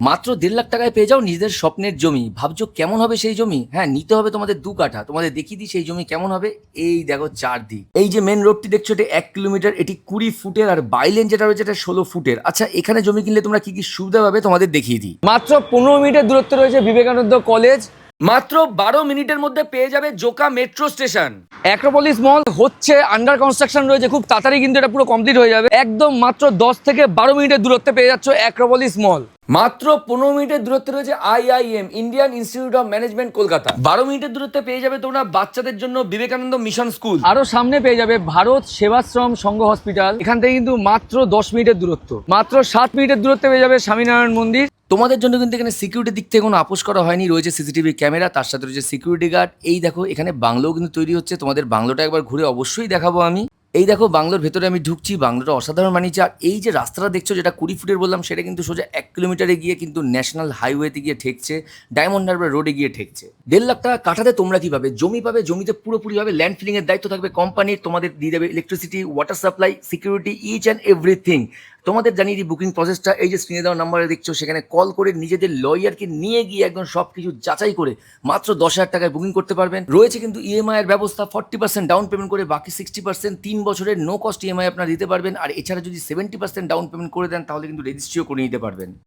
মাত্র দেড় লাখ টাকায় পেয়ে যাও নিজেদের স্বপ্নের জমি। ভাবছ কেমন হবে সেই জমি? হ্যাঁ নিতে হবে তোমাদের দু কাঠা। তোমাদের দেখিয়ে দিই সেই জমি কেমন হবে। এই দেখো চার দিক এই যে মেন রোডটি দেখছ, এটা এক কিলোমিটার এটি কুড়ি ফুটের আর বাইলেন যেটা রয়েছে, এটা ষোলো ফুটের। আচ্ছা এখানে জমি কিনলে তোমরা কি কি সুবিধা পাবে তোমাদের দেখিয়ে দিই। মাত্র পনেরো মিনিটের দূরত্বে রয়েছে বিবেকানন্দ কলেজ মাত্র বারো মিনিটের মধ্যে পেয়ে যাবে Joka metro station Acropolis mall হচ্ছে আন্ডার কনস্ট্রাকশন রয়েছে, খুব তাড়াতাড়ি কিন্তু এটা পুরো কমপ্লিট হয়ে যাবে। একদম মাত্র দশ থেকে বারো মিনিটের দূরত্বে পেয়ে যাচ্ছ অ্যাক্রোপলিস মল মাত্র পনেরো মিনিটের দূরত্বে রয়েছে IIM Indian institute of management Kolkata. বারো মিনিটের দূরত্বে পেয়ে যাবে তোমরা বাচ্চাদের জন্য বিবেকানন্দ মিশন স্কুল। আরও সামনে পেয়ে যাবে ভারত সেবাশ্রম সংঘ হসপিটাল। এখান থেকে কিন্তু মাত্র দশ মিনিটের দূরত্ব। মাত্র সাত মিনিটের দূরত্বে পেয়ে যাবে স্বামীনারায়ণ মন্দির। তোমাদের জন্য কিন্তু এখানে সিকিউরিটি দিক থেকে কোনো আপোষ করা হয়নি রয়েছে সিসিটিভি ক্যামেরা তার সাথে রয়েছে সিকিউরিটি গার্ড এই দেখো এখানে বাংলোও কিন্তু তৈরি হচ্ছে। তোমাদের বাংলোটা একবার ঘুরে অবশ্যই দেখাবো আমি। এই দেখো, বাংলোর ভেতরে আমি ঢুকছি, বাংলোটা অসাধারণ মানিয়েছে আর এই যে রাস্তাটা দেখছ, যেটা কুড়ি ফুটের বললাম, সেটা কিন্তু সোজা এক কিলোমিটারে গিয়ে কিন্তু ন্যাশনাল হাইওয়েতে গিয়ে ঠেকছে, ডায়মন্ড হারবার রোডে গিয়ে ঠেকছে। দেড় লাখ টাকা কাঠাতে তোমরা কি পাবে জমি পাবে, জমিতে পুরোপুরিভাবে ল্যান্ড ফিলিংয়ের দায়িত্ব থাকবে কোম্পানির তোমাদের দিয়ে দেবে electricity water supply security each and everything তোমাদের জানিয়ে দিই বুকিং প্রসেসটা এই যে স্ক্রিনে দেওয়া নাম্বারে দেখছ, সেখানে কল করে নিজেদের লয়ারকে নিয়ে গিয়ে একদম সব কিছু যাচাই করে মাত্র দশ হাজার টাকায় বুকিং করতে পারবেন। রয়েছে কিন্তু ইএমআই এর ব্যবস্থা ফর্টি পার্সেন্ট ডাউন পেমেন্ট করে বাকি সিক্সটি পার্সেন্ট তিন বছরের নো কস্ট ইএমআই আপনারা দিতে পারবেন। আর এছাড়া যদি সেভেন্টি পার্সেন্ট ডাউন পেমেন্ট করে দেন, তাহলে কিন্তু রেজিস্ট্রিও করে নিতে পারবেন।